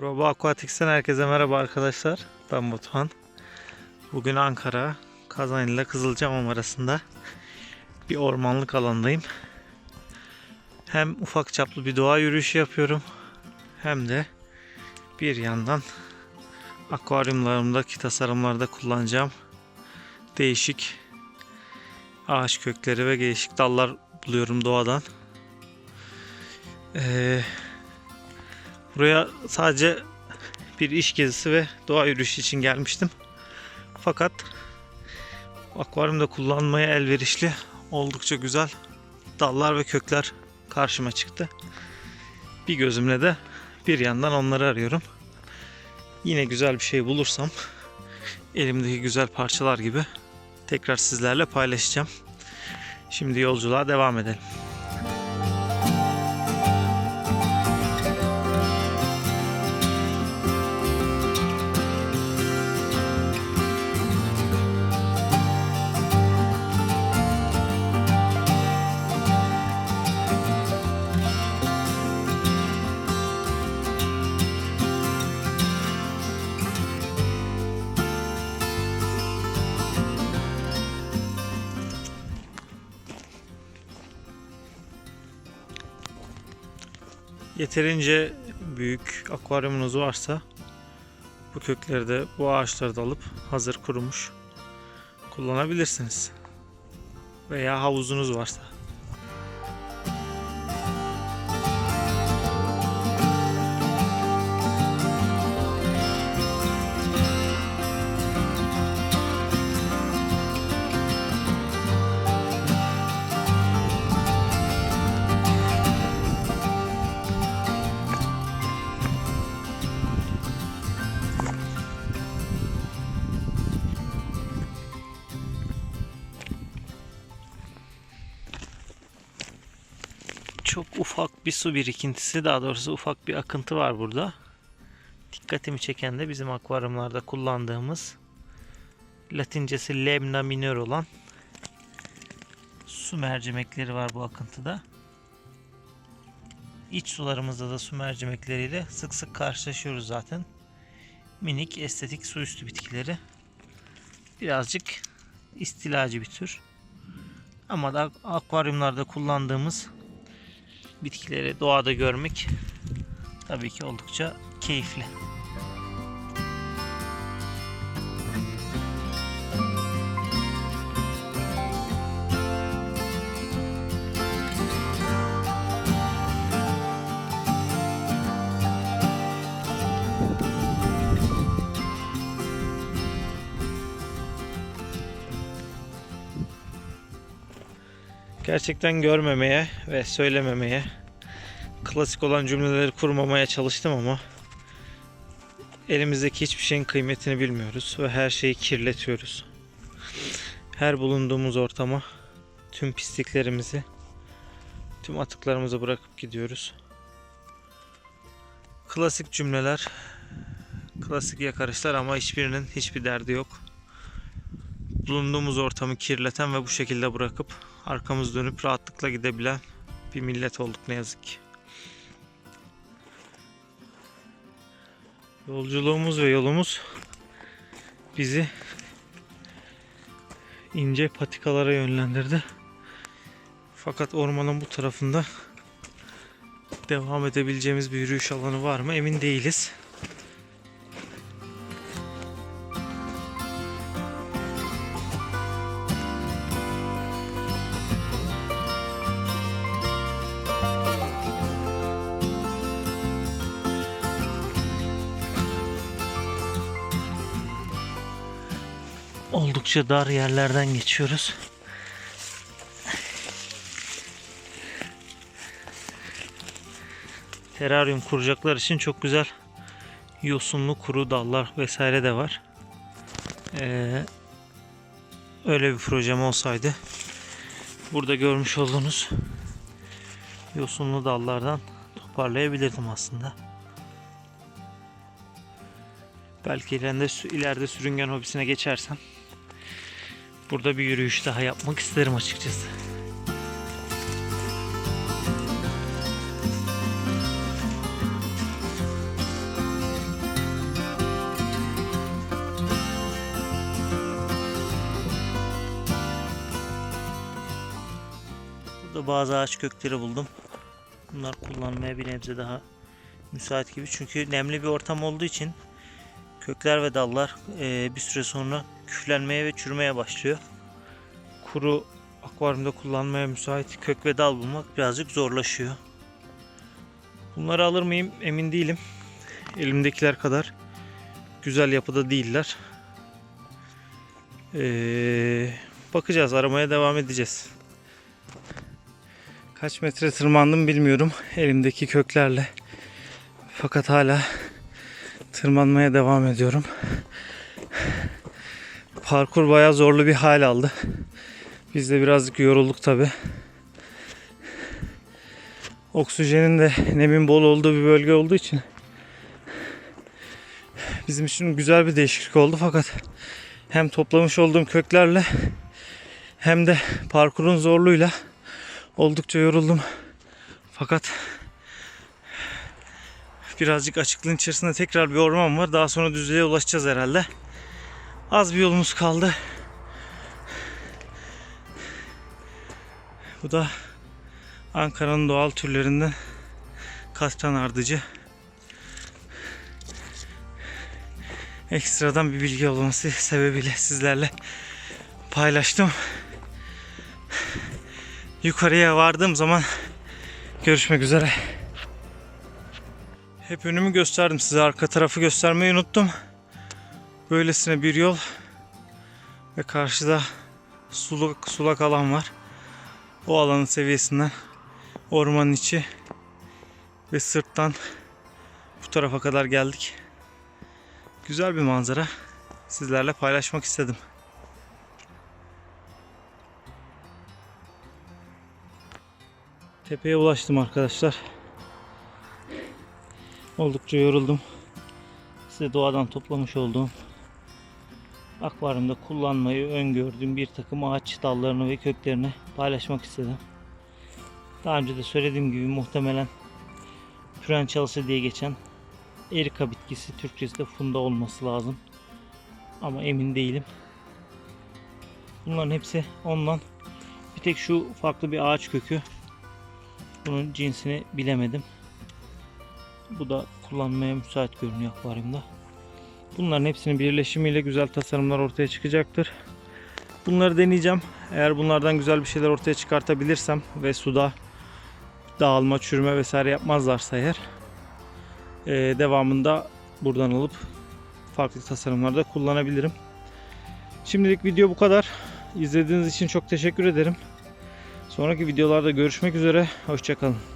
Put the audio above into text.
Robo Aquatics'ten herkese merhaba arkadaşlar. Ben Batuhan. Bugün Ankara, Kazan ile Kızılcamam arasında bir ormanlık alandayım. Hem ufak çaplı bir doğa yürüyüşü yapıyorum. Hem de bir yandan akvaryumlarımdaki tasarımlarda kullanacağım değişik ağaç kökleri ve değişik dallar buluyorum doğadan. Ee, Buraya sadece bir iş gezisi ve doğa yürüyüşü için gelmiştim. Fakat akvaryumda kullanmaya elverişli oldukça güzel dallar ve kökler karşıma çıktı. Bir gözümle de bir yandan onları arıyorum. Yine güzel bir şey bulursam elimdeki güzel parçalar gibi tekrar sizlerle paylaşacağım. Şimdi yolculuğa devam edelim. Yeterince büyük akvaryumunuz varsa bu kökleri de bu ağaçları da alıp hazır kurumuş kullanabilirsiniz. Veya havuzunuz varsa. Çok ufak bir su birikintisi daha doğrusu ufak bir akıntı var burada. Dikkatimi çeken de bizim akvaryumlarda kullandığımız Latincesi Lemna minor olan su mercimekleri var bu akıntıda. İç sularımızda da su mercimekleriyle sık sık karşılaşıyoruz zaten. Minik estetik su üstü bitkileri. Birazcık istilacı bir tür. Ama da akvaryumlarda kullandığımız bitkileri doğada görmek tabii ki oldukça keyifli. Gerçekten görmemeye ve söylememeye klasik olan cümleleri kurmamaya çalıştım ama elimizdeki hiçbir şeyin kıymetini bilmiyoruz ve her şeyi kirletiyoruz. Her bulunduğumuz ortama tüm pisliklerimizi, tüm atıklarımızı bırakıp gidiyoruz. Klasik cümleler, klasik yakarışlar ama hiçbirinin hiçbir derdi yok. Bulunduğumuz ortamı kirleten ve bu şekilde bırakıp arkamız dönüp rahatlıkla gidebilen bir millet olduk ne yazık ki. Yolculuğumuz ve yolumuz bizi ince patikalara yönlendirdi. Fakat ormanın bu tarafında devam edebileceğimiz bir yürüyüş alanı var mı emin değiliz. Oldukça dar yerlerden geçiyoruz. Teraryum kuracaklar için çok güzel yosunlu kuru dallar vesaire de var. Ee, öyle bir projem olsaydı burada görmüş olduğunuz yosunlu dallardan toparlayabilirdim aslında. Belki ileride, ileride sürüngen hobisine geçersem Burada bir yürüyüş daha yapmak isterim açıkçası. Burada bazı ağaç kökleri buldum. Bunlar kullanmaya bir nebze daha müsait gibi. Çünkü nemli bir ortam olduğu için kökler ve dallar eee, bir süre sonra küflenmeye ve çürümeye başlıyor. Kuru akvaryumda kullanmaya müsait kök ve dal bulmak birazcık zorlaşıyor. Bunları alır mıyım emin değilim. Elimdekiler kadar güzel yapıda değiller. Ee, bakacağız aramaya devam edeceğiz. Kaç metre tırmandım bilmiyorum elimdeki köklerle. Fakat hala tırmanmaya devam ediyorum. Parkur bayağı zorlu bir hal aldı. Biz de birazcık yorulduk tabi. Oksijenin de nemin bol olduğu bir bölge olduğu için bizim için güzel bir değişiklik oldu fakat hem toplamış olduğum köklerle hem de parkurun zorluğuyla oldukça yoruldum. Fakat birazcık açıklığın içerisinde tekrar bir orman var. Daha sonra düzlüğe ulaşacağız herhalde. Az bir yolumuz kaldı. Bu da Ankara'nın doğal türlerinden kastan ardıcı. Ekstradan bir bilgi olması sebebiyle sizlerle paylaştım. Yukarıya vardığım zaman görüşmek üzere. Hep önümü gösterdim size. Arka tarafı göstermeyi unuttum. Böylesine bir yol ve karşıda sulak, sulak alan var. O alanın seviyesinden ormanın içi ve sırttan bu tarafa kadar geldik. Güzel bir manzara. Sizlerle paylaşmak istedim. Tepeye ulaştım arkadaşlar. Oldukça yoruldum. Size doğadan toplamış olduğum akvaryumda kullanmayı öngördüğüm bir takım ağaç dallarını ve köklerini paylaşmak istedim. Daha önce de söylediğim gibi muhtemelen püren çalısı diye geçen erika bitkisi Türkçesi de funda olması lazım. Ama emin değilim. Bunların hepsi ondan. Bir tek şu farklı bir ağaç kökü. Bunun cinsini bilemedim. Bu da kullanmaya müsait görünüyor akvaryumda. Bunların hepsinin birleşimiyle güzel tasarımlar ortaya çıkacaktır. Bunları deneyeceğim. Eğer bunlardan güzel bir şeyler ortaya çıkartabilirsem ve suda dağılma, çürüme vesaire yapmazlarsa eğer eee, devamında buradan alıp farklı tasarımlarda kullanabilirim. Şimdilik video bu kadar. İzlediğiniz için çok teşekkür ederim. Sonraki videolarda görüşmek üzere. Hoşçakalın.